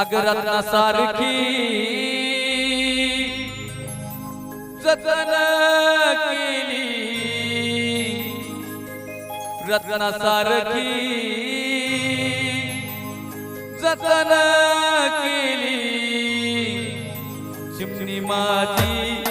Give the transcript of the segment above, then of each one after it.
अगरत्ना सारखी जतन केली रत्ना सारखी जतन केली चिमणी माझी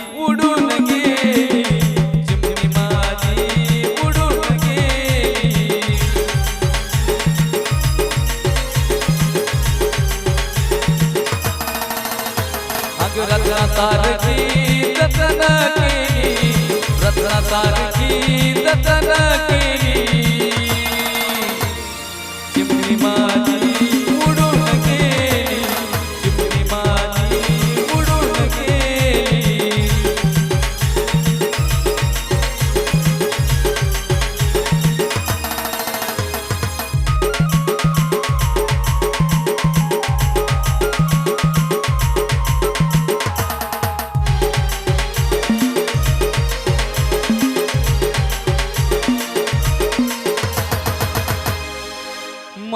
रत्ना सारखी जतन केली. रत्ना सारखी जतन केली. चिमणी माझी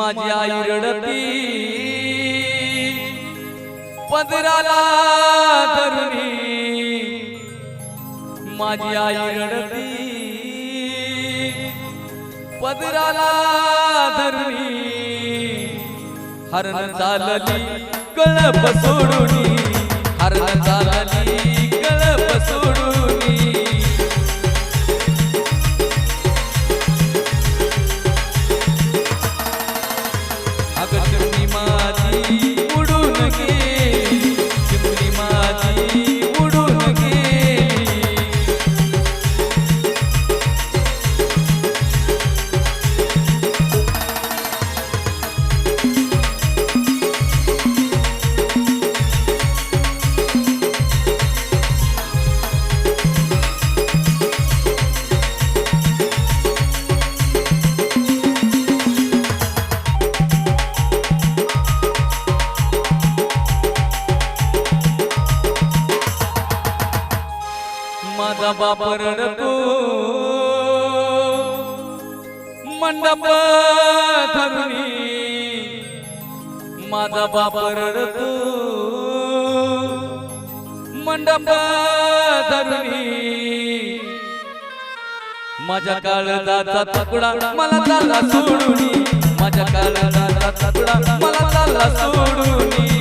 माझी आई रडती पदराला धरुणी. माझी आई रडती पदराला धरुणी. हरण चालली कळप सोडून. हरण चालली कळप सोडून. मंडप धरुणी माझा बाप रडतो. मंडप धरुणी माझ्या काळदाचा तुकडा मला झाला सोडूनी. माझ्या काळदाचा तुकडा मला झाला सोडून.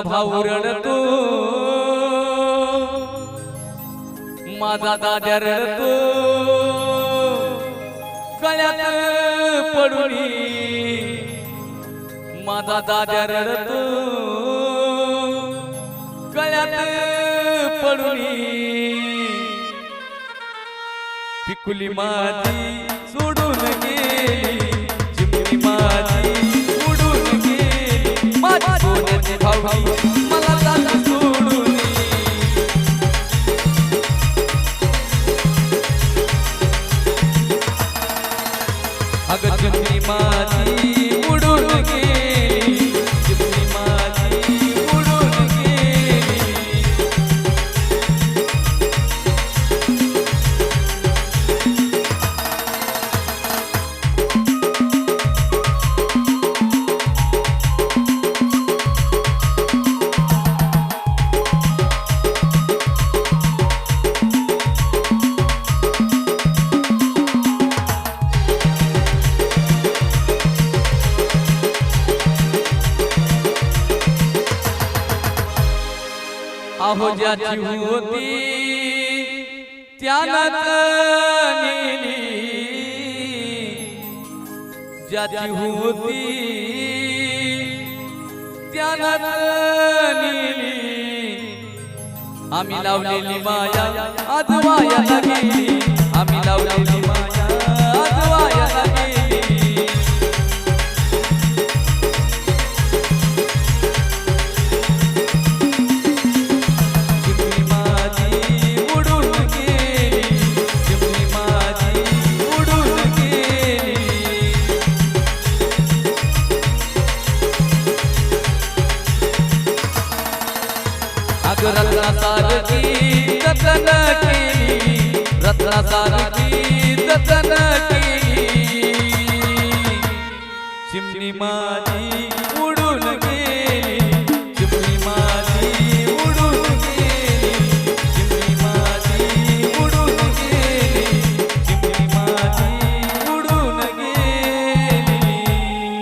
माझा भाऊ रडतो माझा दादर रडतो गळ्यात पडुनी माझा दादर तू. गळ्यात पडुनी पिकुली माझी सोडून गेली. ভালো अहो ज्याची होती त्यानंच नेली. ज्याची होती त्यानंच नेली. आम्ही लावलेली माया आज वायाला गेली. आम्ही लावलेली रत्नासारखी जतन केली रत्नासारखी.